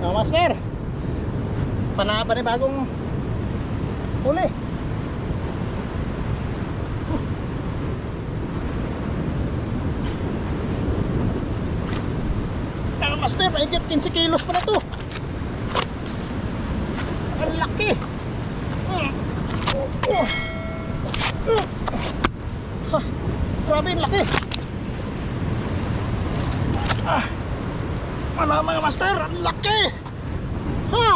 Mga master. Pana panibagong huli. Mga master, mahigit 15 kilos pa na to. Ang laki. Oh. Ha, Grabe, ang laki. Ah. Ano mga master? Ang laki! Ha!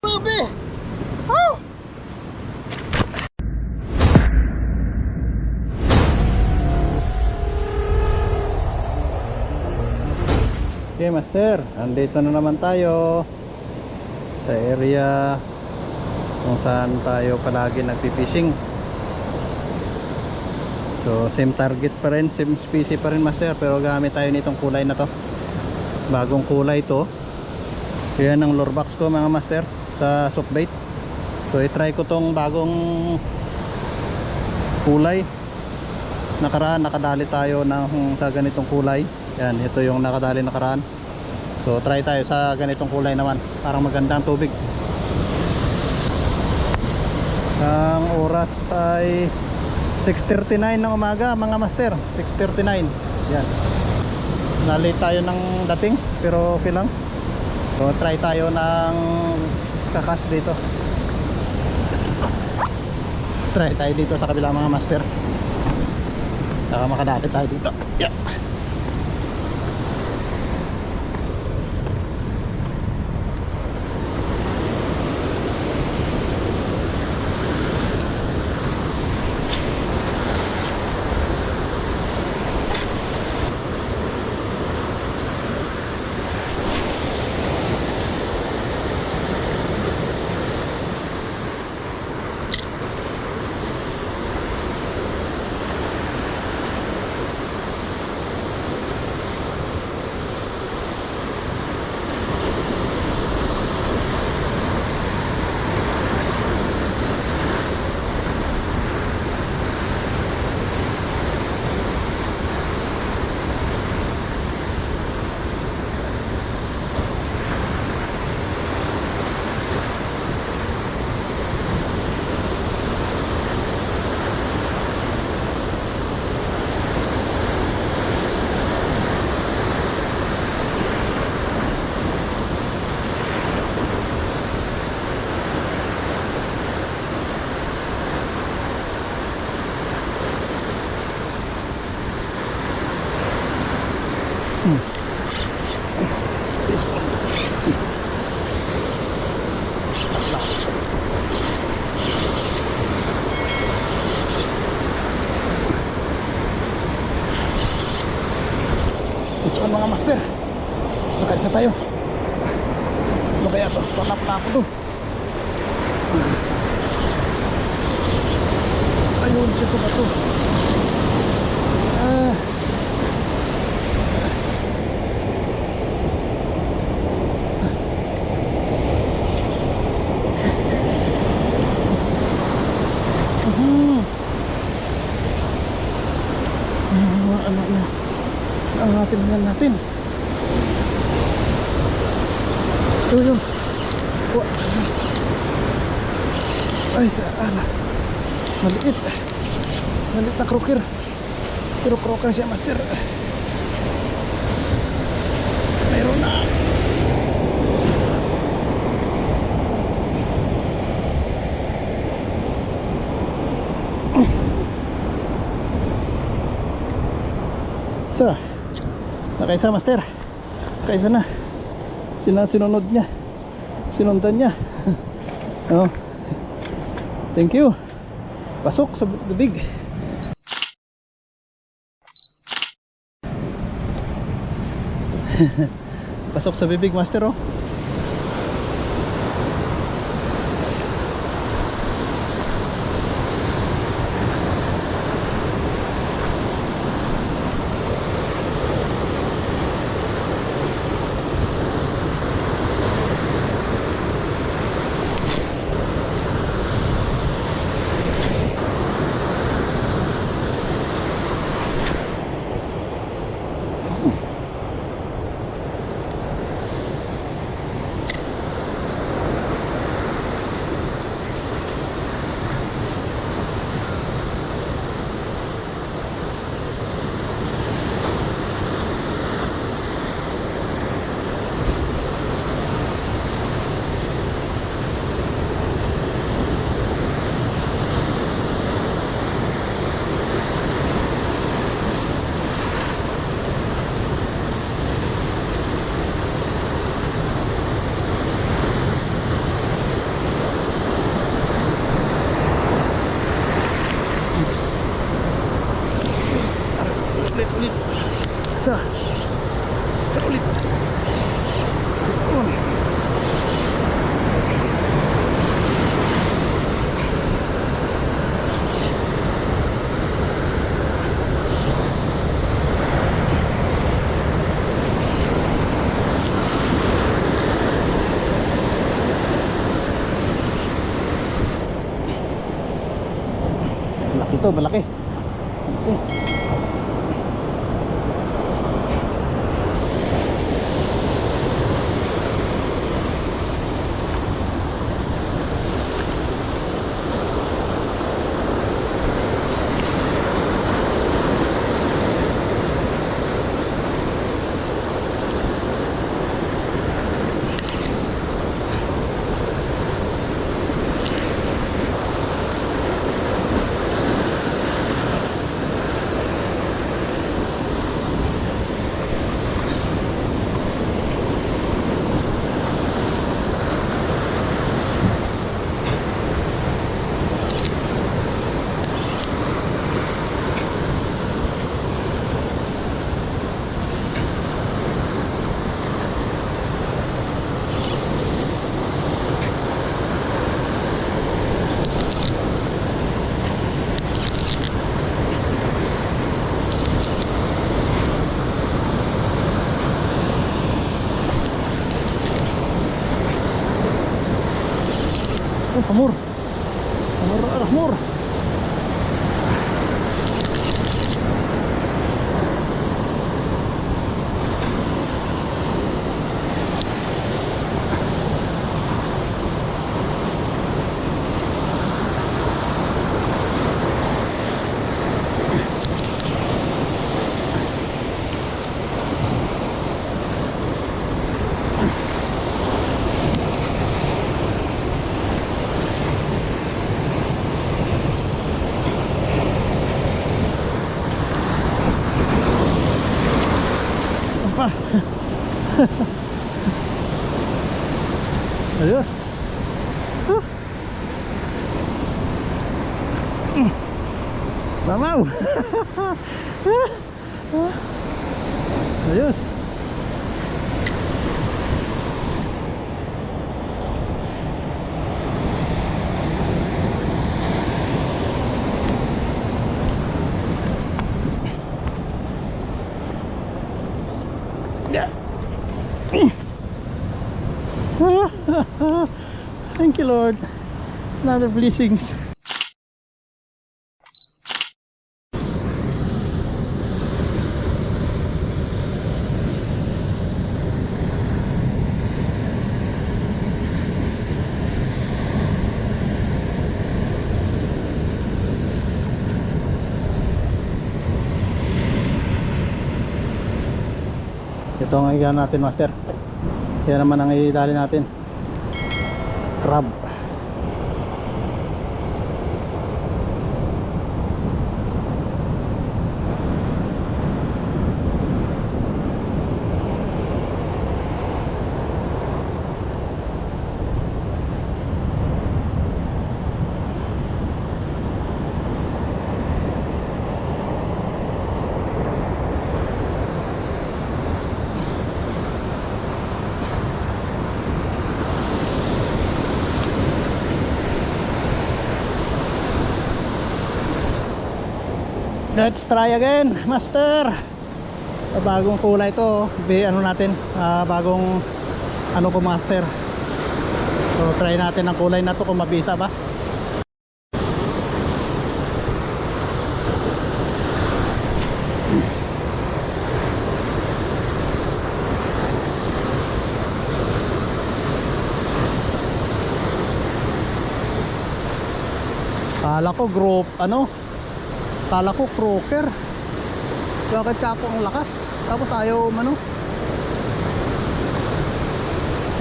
Grabe! Oh! Okay master, andito na naman tayo sa area kung saan tayo palagi nagpipishing So same target pa rin, same species pa rin master pero gamit tayo nitong kulay na to. Bagong kulay to. Yan ang lure box ko mga master sa soft bait. So i-try ko tong bagong kulay. Nakaraan nakadali tayo ng sa ganitong kulay. Yan, ito yung nakadali nakaraan. So try tayo sa ganitong kulay naman. Parang magandang tubig. Ang oras ay 6.39 ng umaga mga master. 6.39 yan. Nalate tayo ng dating pero okay lang. So try tayo ng kakas dito. Try tayo dito sa kabila mga master. Saka makadapit tayo dito. Yeah. Ko mga master. Makalisa tayo. Ano kaya to? Pakap pa ako to. Ayun siya sa bato. Ah. Mhm. Ah, ano na ang ating yan natin ito yun Wa- ay sa ala maliit. Maliit na croaker pero croaker siya master. Mayroon na. Sa. Nakaisa master. Kaisa na. Sina sinunod niya. Sinundan niya. Oh. Thank you Pasok sa bibig Pasok sa bibig master oh Sir. Oh, hamur. Hamur, Mamaw. Ayos. Yeah. Lord. Another blessings. Ito ang iyan natin, Master. Yan naman ang idali natin. Crab. Try again, Master. Bagong kulay to. Be, ano natin? ah, bagong ano ko, Master. So try natin ang kulay na to kung mabisa ba. Kala ko group ano Kala ko croaker. Bakit ka ako ang lakas? Tapos ayaw ano?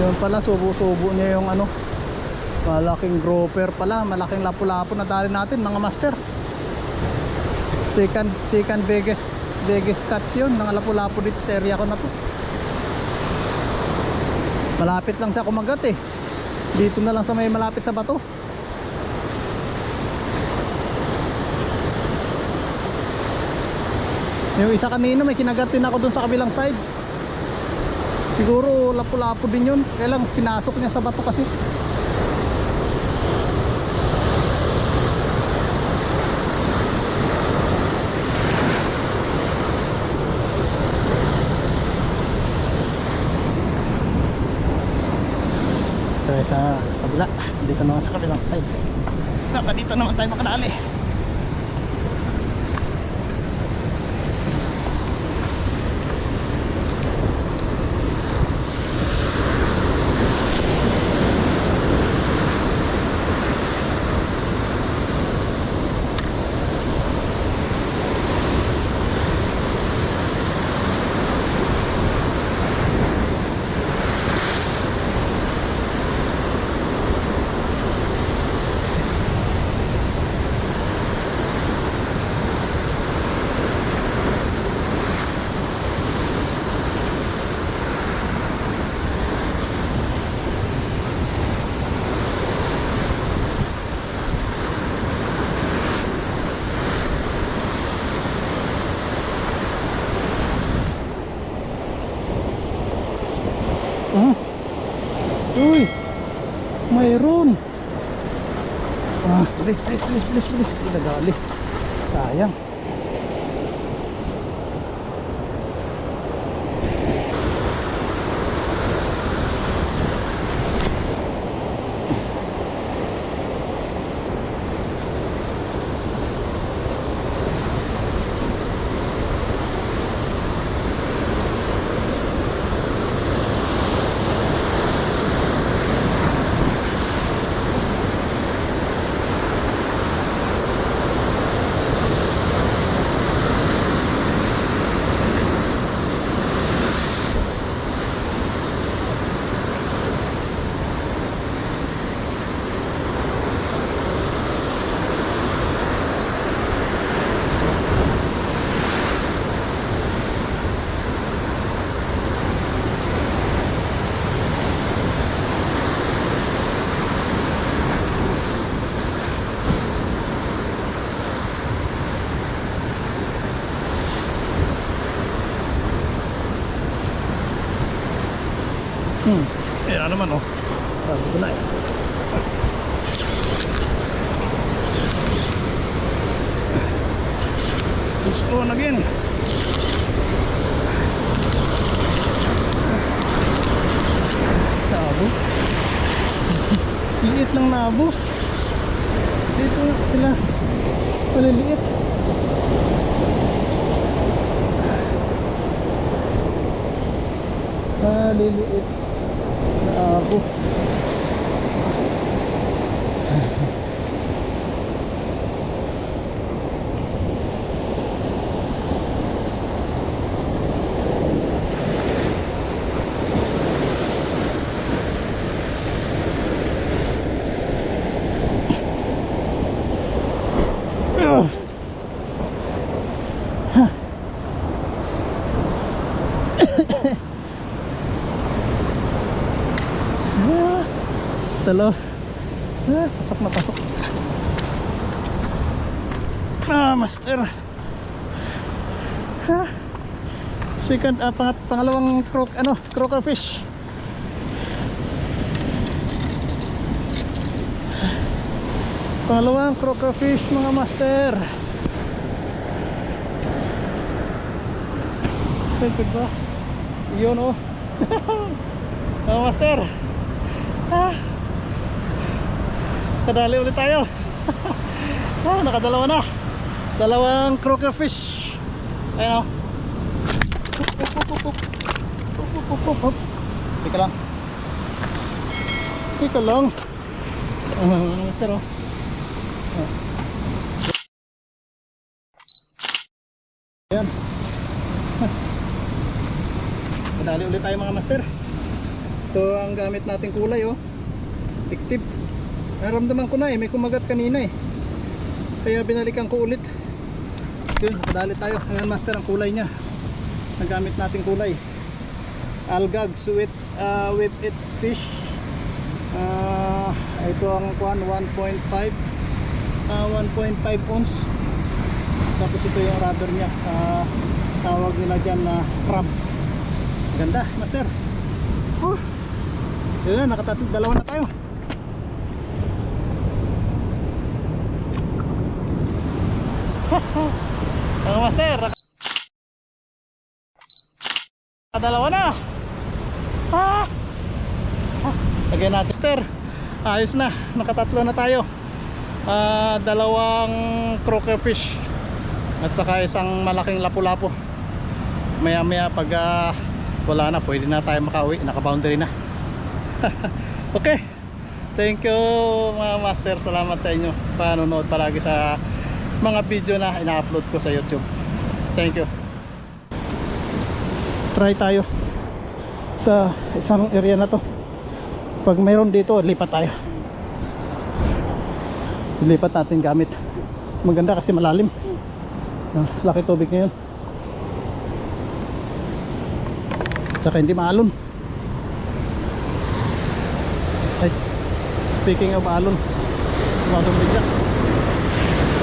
Yun pala, subo-subo niya yung ano. Malaking grouper pala, malaking lapu-lapu na dali natin mga master. Second, second biggest biggest catch yun, ng lapu-lapu dito sa area ko na to. Malapit lang siya kumagat eh. Dito na lang sa may malapit sa bato. Yung isa kanina may kinagatin ako dun sa kabilang side. Siguro lapu-lapu din yun. Kaya lang pinasok niya sa bato kasi. Tayo sa kabila. Dito naman sa kabilang side. Saka dito naman tayo makadali. Ah. Uy. Mayroon. Ah, bilis, bilis, bilis, bilis, bilis. Tinagali. Sayang. Hmm. Ayan naman oh. Sabi ko na eh. It's on again. Nabo. Liit ng nabo. Dito sila. Maliliit. Maliliit. Nabo. Ugh. Ah, Talo. Ah, pasok na pasok. Ah, master. Ah. Second, ah, pangat, pangalawang croak, ano, croaker fish. Pangalawang croaker fish mga master. Good ba? Yun oh. mga master. Ah. Kadali ulit tayo. ah, nakadalawa na. Dalawang croaker fish. Oh. Up, up, up. Teka lang. Teka lang. Ah, master oh. Ayan. Madali ulit tayo mga master. Ito ang gamit nating kulay oh. Tiktip. Naramdaman ko na eh, may kumagat kanina eh. Kaya binalikan ko ulit. Yun, madali tayo. Ayan master ang kulay niya. Ang gamit nating kulay. Algags with uh, with it fish. Ah, ito ang kuan 1.5 ah, 1.5 ounce. Tapos ito yung rubber niya. Ah, tawag nila dyan na crab. Ganda, master. Huh. Yun na, nakatatlo, dalawa na tayo. Mga master, dalawa na. Ah! Lagyan natin, master. Ayos na, nakatatlo na tayo. Ah, dalawang croaker fish at saka isang malaking lapu-lapu. Maya-maya pag ah, wala na, pwede na tayo makauwi. Naka-boundary na. okay. Thank you mga master. Salamat sa inyo. Panonood palagi sa mga video na ina-upload ko sa YouTube. Thank you. Try tayo sa isang area na to. Pag mayroon dito, lipat tayo. Lipat natin gamit. Maganda kasi malalim. Ah, Laki tubig ngayon. Tsaka hindi maalon. Ay, speaking of alon, tumatong bigla.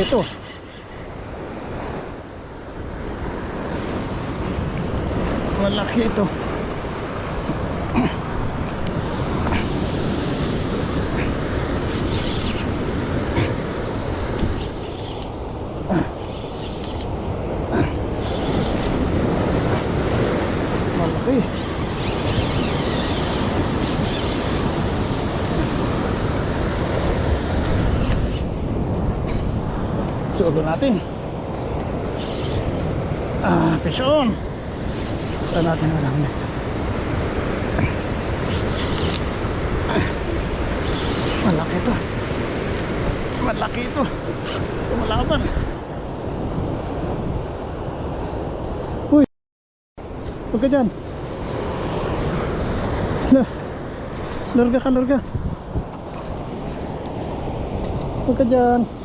Malaki to. Malaki ito. Malaki. Sulo natin. Ah, fish on. Saan natin alam na? Malaki to. Malaki ito. Tumalaban. Uy. Huwag ka dyan. Na, larga ka, larga. Huwag ka dyan.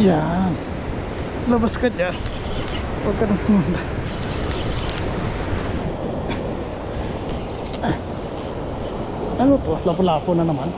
Yan. Labas ka dyan. Huwag ka nang pumunta. Ah. Ano to? Lapo-lapo na naman.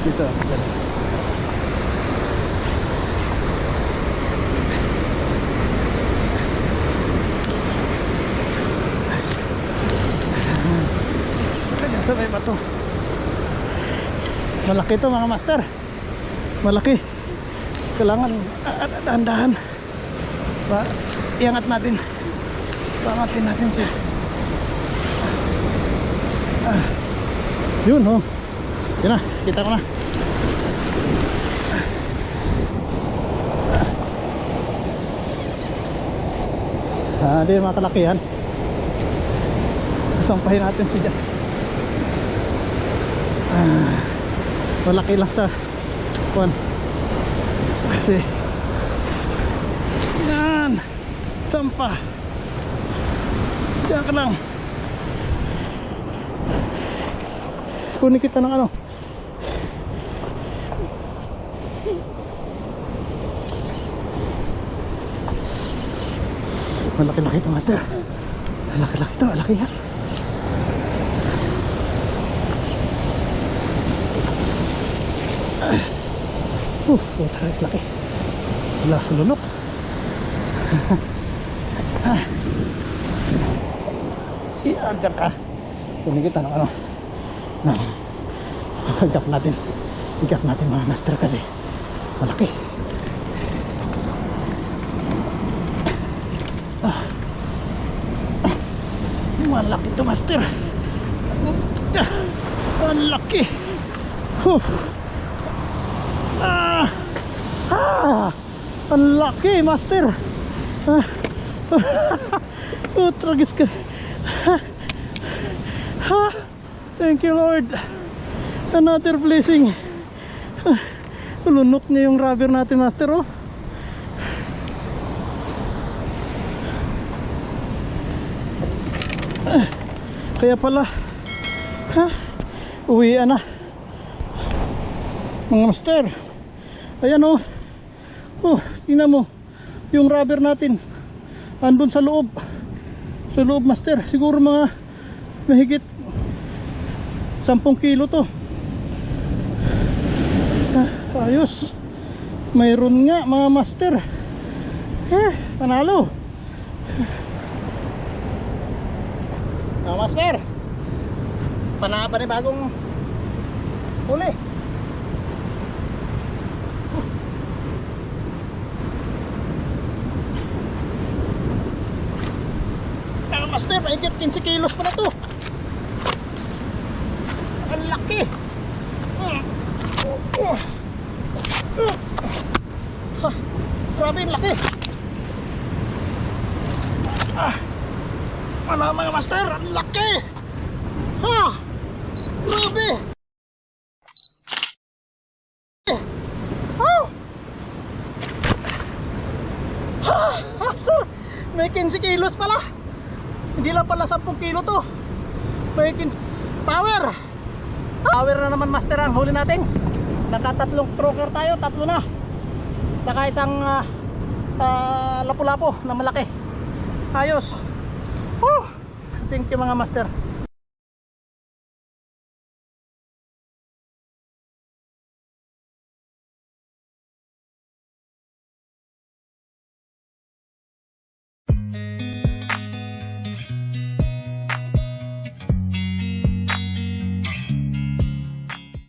Dito. Sa may bato. Malaki to mga master. Malaki. Kailangan ah, ah, dahan-dahan. Pa, iangat natin. Pangatin natin siya. Ah. Yun oh. Yan na, kita ko na. Ah, di mga kalakihan. Sampahin natin si Jack. Ah, malaki lang sa kuwan. Kasi yan sampah Diyan ka lang kunin kita ng ano malaki-laki ito master malaki-laki ito malaki yan Uh, puta guys, laki. Wala, lunok. Iyan, dyan ka. Kunin kita ng ano. No. Gap natin. Gap natin mga master kasi. Malaki. Ah. Ah. Malaki to master. Ah. Malaki. Huh. Ah! Ah! Ang laki, master! Ah! oh, tragis ka! Ha! Thank you, Lord! Another blessing! Ah, Lunok niya yung rubber natin, master, oh! Kaya pala, ha? Uwian na. Mga master, Ayan oh. Oh, tingnan mo. Yung rubber natin. Andun sa loob. Sa loob master. Siguro mga mahigit 10 kilo to. Ah, ayos. Mayroon nga mga master. Eh, panalo. Mga master. Pana pa bagong huli. Ah, master, mahigit 15 kilos pa na to. Ang laki. Oh. Ha, Grabe, ang laki. Ah. Ano mga master, laki. Ha, grabe. Oh. Ha, master, may 15 kilos pala. Hindi lang pala 10 kilo to. May kin- power. Power na naman master ang huli natin. Nakatatlong troker tayo, tatlo na. Saka isang ah, ah, lapu-lapo na malaki. Ayos. Thank you mga master.